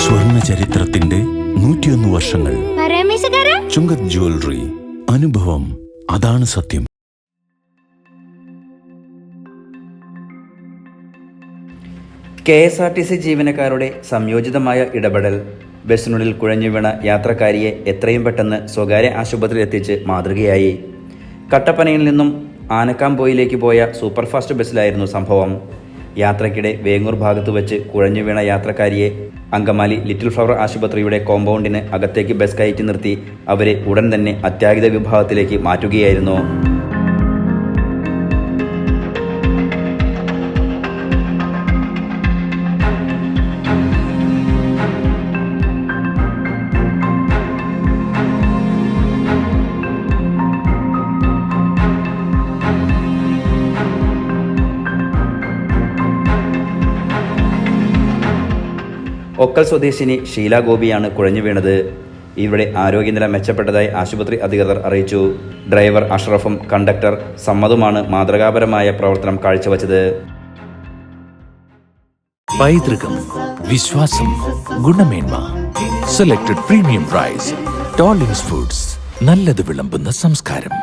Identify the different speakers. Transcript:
Speaker 1: സ്വർണ ചരിത്രത്തിന്റെ നൂറ്റിയൊന്ന് വർഷങ്ങൾ. ചുങ്കത് ജ്വല്ലറി. അനുഭവം. അതാണ് സത്യം.
Speaker 2: K S R T C ജീവനക്കാരുടെ സംയോജിതമായ ഇടപെടൽ ബസ്സിനുള്ളിൽ കുഴഞ്ഞു വീണ യാത്രക്കാരിയെ എത്രയും പെട്ടെന്ന് സ്വകാര്യ ആശുപത്രിയിൽ എത്തിച്ച് മാതൃകയായി. കട്ടപ്പനയിൽ നിന്നും ആനക്കാംപോയിലേക്ക് പോയ സൂപ്പർഫാസ്റ്റ് ബസ്സിലായിരുന്നു സംഭവം. യാത്രയ്ക്കിടെ വേങ്ങൂർ ഭാഗത്ത് വെച്ച് കുഴഞ്ഞു വീണ യാത്രക്കാരിയെ അങ്കമാലി ലിറ്റിൽ ഫ്ലവർ ആശുപത്രിയുടെ കോമ്പൗണ്ടിന് അകത്തേക്ക് ബസ് കയറ്റി നിർത്തി അവരെ ഉടൻ തന്നെ അത്യാഹിത വിഭാഗത്തിലേക്ക് മാറ്റുകയായിരുന്നു. ഒക്കൽ സ്വദേശിനി ഷീല ഗോപിയാണ് കുഴഞ്ഞു വീണത്. ഇവിടെ ആരോഗ്യനില മെച്ചപ്പെട്ടതായി ആശുപത്രി അധികൃതർ അറിയിച്ചു. ഡ്രൈവർ അഷ്റഫും കണ്ടക്ടർ സമ്മതുമാണ് മാതൃകാപരമായ പ്രവർത്തനം കാഴ്ചവെച്ചത്.
Speaker 3: പൈതൃകം വിശ്വാസം ഗുണമേന്മ selected premium price trawling foods നല്ലത് വിളമ്പുന്ന സംസ്കാരം.